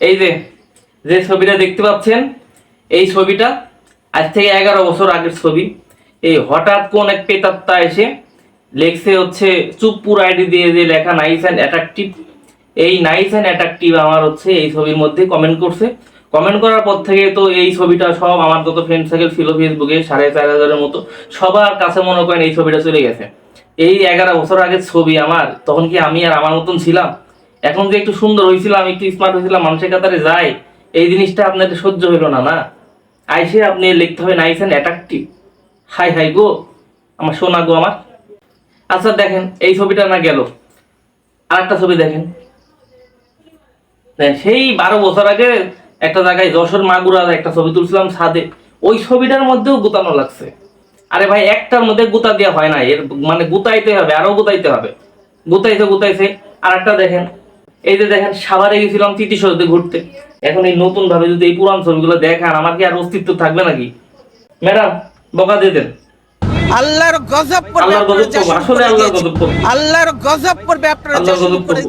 এই যে যে ছবিটা দেখতে পাচ্ছেন, এই ছবিটা আজ থেকে এগারো বছর আগের ছবি। এই হঠাৎ কোন এক পেতাত্তা এসে লেখছে হচ্ছে চুপপুর আইডি দিয়ে যে লেখা নাইস অ্যান্ড অ্যাট্রাকটিভ এই নাইস অ্যান্ড অ্যাট্রাকটিভ আমার হচ্ছে এই ছবির মধ্যে কমেন্ট করছে। কমেন্ট করার পর থেকে তো এই ছবিটা সব আমার যত ফ্রেন্ড সার্কেল ছিল ফেসবুকে সাড়ে চার হাজারের মতো, সবার কাছে মনে করেন এই ছবিটা চলে গেছে। এই এগারো বছর আগের ছবি আমার, তখন কি আমি আর আমার মতন ছিলাম? এখন যে একটু সুন্দর হয়েছিলাম একটু স্মার্ট হয়েছিলাম মানুষের কাতারে যাই এই জিনিসটা আপনাদের সহ্য হইল না না? আইসে আপনি লিখতে হবে nice and attractive hi hi গো আমার সোনা গো আমার। আচ্ছা দেখেন এই ছবিটা না গেল। আর একটা ছবি দেখেন। দেখেন, সেই বারো বছর আগে একটা জায়গায় যশোর মাগুরার একটা ছবি তুলছিলাম ছাদে। ওই ছবিটার মধ্যেও গুতানো লাগছে। আরে ভাই একটার মধ্যে গুতা দেওয়া হয় না। এর মানে গুতাইতে হবে আরও গুতাইতে হবে। গুতাইছে গুতাইছে। আর একটা দেখেন এই যে দেখেন সাভারে গেছিলাম তৃতীয় সরতে ঘুরতে এখন এই নতুন ভাবে যদি এই পুরান ছবিগুলো দেখান আমার কি আর অস্তিত্ব থাকবে নাকি ম্যাডাম বকা দিয়ে দেন আল্লাহর গজব পড়বে আল্লাহর গজব আসলে আল্লাহর। গজব পড়বে। আল্লাহর গজব পড়বে আপনারা আল্লাহর গজব পড়বে।